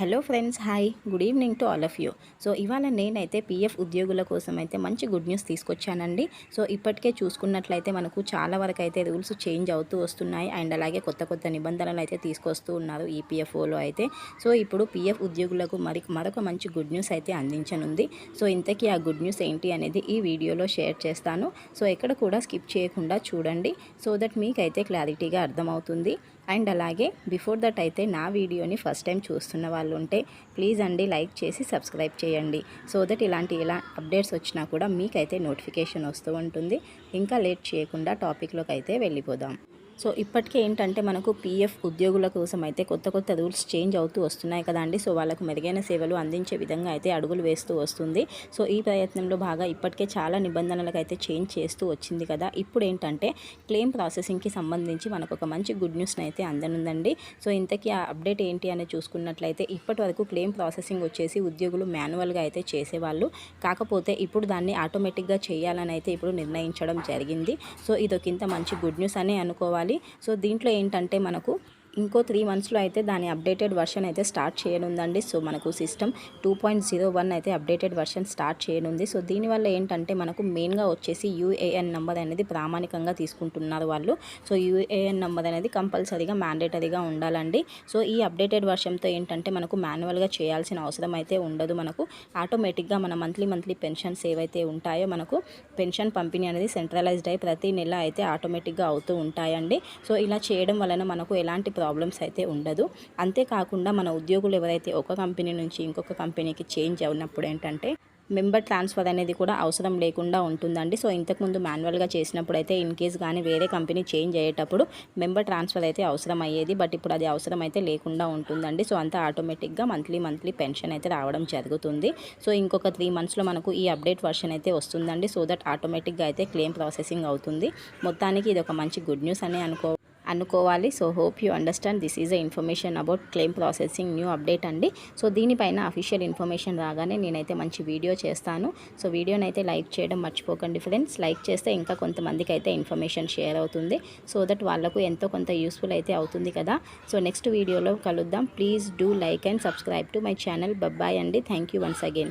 Hello friends hi. Good evening to all of you. So ఇవాళ నేనైతే PF ఉద్యోగుల కోసం అయితే మంచి గుడ్ న్యూస్ తీసుకొచ్చానండి. సో ఇప్పటికే చూసుకున్నట్లయితే మనకు చాలా వరకు అయితే రూల్స్ చేంజ్ అవుతూ వస్తున్నాయి. అండ్ అలాగే కొత్త కొత్త నిబంధనలు అయితే తీసుకొస్తూ ఉన్నారు ఈపీఎఫ్ఓలో అయితే. సో ఇప్పుడు పీఎఫ్ ఉద్యోగులకు మరి మరొక మంచి గుడ్ న్యూస్ అయితే అందించనుంది. సో ఇంతకీ ఆ గుడ్ న్యూస్ ఏంటి అనేది ఈ వీడియోలో షేర్ చేస్తాను. సో ఎక్కడ కూడా స్కిప్ చేయకుండా చూడండి. సో దట్ మీకైతే క్లారిటీగా అర్థమవుతుంది. అండ్ అలాగే బిఫోర్ దట్ అయితే నా వీడియోని ఫస్ట్ టైం చూస్తున్న వాళ్ళు ఉంటే ప్లీజ్ అండి లైక్ చేసి సబ్స్క్రైబ్ చేయండి. సో దట్ ఇలాంటి ఇలా అప్డేట్స్ వచ్చినా కూడా మీకైతే నోటిఫికేషన్ వస్తూ ఉంటుంది. ఇంకా లేట్ చేయకుండా టాపిక్లోకి అయితే వెళ్ళిపోదాం. సో ఇప్పటికే ఏంటంటే మనకు పీఎఫ్ ఉద్యోగుల కోసం అయితే కొత్త కొత్త రూల్స్ చేంజ్ అవుతూ వస్తున్నాయి కదండి సో వాళ్ళకు మెరుగైన సేవలు అందించే విధంగా అయితే అడుగులు వేస్తూ వస్తుంది. సో ఈ ప్రయత్నంలో బాగా ఇప్పటికే చాలా నిబంధనలకు అయితే చేంజ్ చేస్తూ వచ్చింది కదా. ఇప్పుడు ఏంటంటే క్లెయిమ్ ప్రాసెసింగ్కి సంబంధించి మనకు ఒక మంచి గుడ్ న్యూస్ని అయితే అందనుందండి. సో ఇంతకీ ఆ అప్డేట్ ఏంటి అని చూసుకున్నట్లయితే ఇప్పటి వరకు క్లెయిమ్ ప్రాసెసింగ్ వచ్చేసి ఉద్యోగులు మాన్యువల్గా అయితే చేసేవాళ్ళు. కాకపోతే ఇప్పుడు దాన్ని ఆటోమేటిక్గా చేయాలని అయితే ఇప్పుడు నిర్ణయించడం జరిగింది. సో ఇదొకింత మంచి గుడ్ న్యూస్ అని అనుకోవాలి. చేసుకోవాలి. సో దీంట్లో ఏంటంటే మనకు ఇంకో త్రీ మంత్స్లో అయితే దాని అప్డేటెడ్ వర్షన్ అయితే స్టార్ట్ చేయనుందండి. సో మనకు system two point zero one అయితే అప్డేటెడ్ వర్షన్ స్టార్ట్ చేయనుంది. సో దీనివల్ల ఏంటంటే మనకు మెయిన్గా వచ్చేసి యూఏఎన్ నెంబర్ అనేది ప్రామాణికంగా తీసుకుంటున్నారు వాళ్ళు. సో యూఏఎన్ నెంబర్ అనేది కంపల్సరీగా మ్యాండేటరీగా ఉండాలండి. సో ఈ అప్డేటెడ్ వర్షన్తో ఏంటంటే మనకు మాన్యువల్గా చేయాల్సిన అవసరం అయితే ఉండదు మనకు. ఆటోమేటిక్గా మన మంత్లీ మంత్లీ పెన్షన్స్ ఏవైతే ఉంటాయో మనకు పెన్షన్ పంపిణీ అనేది సెంట్రలైజ్డ్ అయ్యి ప్రతి నెల అయితే ఆటోమేటిక్గా అవుతూ ఉంటాయండి. సో ఇలా చేయడం వలన మనకు ఎలాంటి ప్రాబ్లమ్స్ అయితే ఉండదు. అంతేకాకుండా మన ఉద్యోగులు ఎవరైతే ఒక కంపెనీ నుంచి ఇంకొక కంపెనీకి చేంజ్ అయినప్పుడు ఏంటంటే మెంబర్ ట్రాన్స్ఫర్ అనేది కూడా అవసరం లేకుండా ఉంటుందండి. సో ఇంతకుముందు మాన్యువల్గా చేసినప్పుడు అయితే ఇన్ కేస్ కానీ వేరే కంపెనీ చేంజ్ అయ్యేటప్పుడు మెంబర్ ట్రాన్స్ఫర్ అయితే అవసరం అయ్యేది. బట్ ఇప్పుడు అది అవసరం అయితే లేకుండా ఉంటుందండి. సో అంతా ఆటోమేటిక్గా మంత్లీ మంత్లీ పెన్షన్ అయితే రావడం జరుగుతుంది. సో ఇంకొక త్రీ మంత్స్లో మనకు ఈ అప్డేట్ వర్షన్ అయితే వస్తుందండి. సో దట్ ఆటోమేటిక్గా అయితే క్లెయిమ్ ప్రాసెసింగ్ అవుతుంది. మొత్తానికి ఇది ఒక మంచి గుడ్ న్యూస్ అని అనుకో అనుకోవాలి. So hope you understand this is a information about claim processing new update అండి. సో దీనిపైన అఫీషియల్ ఇన్ఫర్మేషన్ రాగానే నేనైతే మంచి వీడియో చేస్తాను. సో వీడియోని అయితే లైక్ చేయడం మర్చిపోకండి ఫ్రెండ్స్ లైక్ చేస్తే ఇంకా కొంతమందికి అయితే ఇన్ఫర్మేషన్ షేర్ అవుతుంది. సో దట్ వాళ్ళకు ఎంతో కొంత యూస్ఫుల్ అయితే అవుతుంది కదా. సో నెక్స్ట్ వీడియోలో కలుద్దాం. Please do like and subscribe to my channel bye bye అండి. Thank you once again